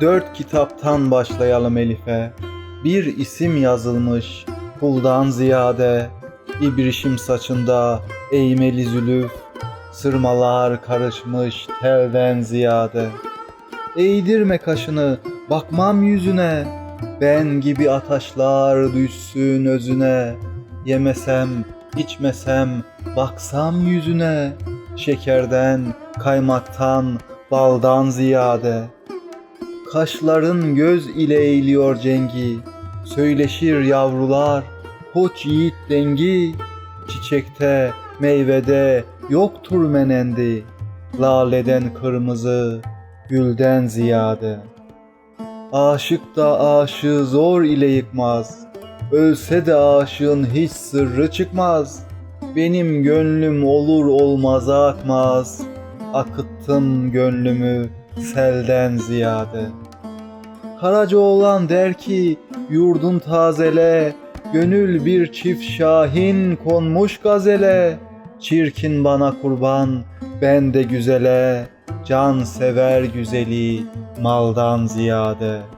Dört kitaptan başlayalım Elif'e. Bir isim yazılmış puldan ziyade. İbrişim saçında eğmeli zülüf. Sırmalar karışmış telden ziyade. Eğdirme kaşını bakmam yüzüne. Ben gibi ataşlar düşsün özüne. Yemesem, içmesem, baksam yüzüne. Şekerden, kaymaktan, baldan ziyade. Kaşların göz ile eğiliyor cengi. Söyleşir yavrular, koç yiğit dengi. Çiçekte, meyvede yoktur menendi. Laleden kırmızı, gülden ziyade. Aşık da aşığı zor ile yıkmaz. Ölse de aşığın hiç sırrı çıkmaz. Benim gönlüm olur olmaz akmaz. Akıttım gönlümü selden ziyade. Karaca oğlan der ki yurdun tazele, gönül bir çift şahin konmuş gazele. Çirkin bana kurban, ben de güzele, can sever güzeli maldan ziyade.''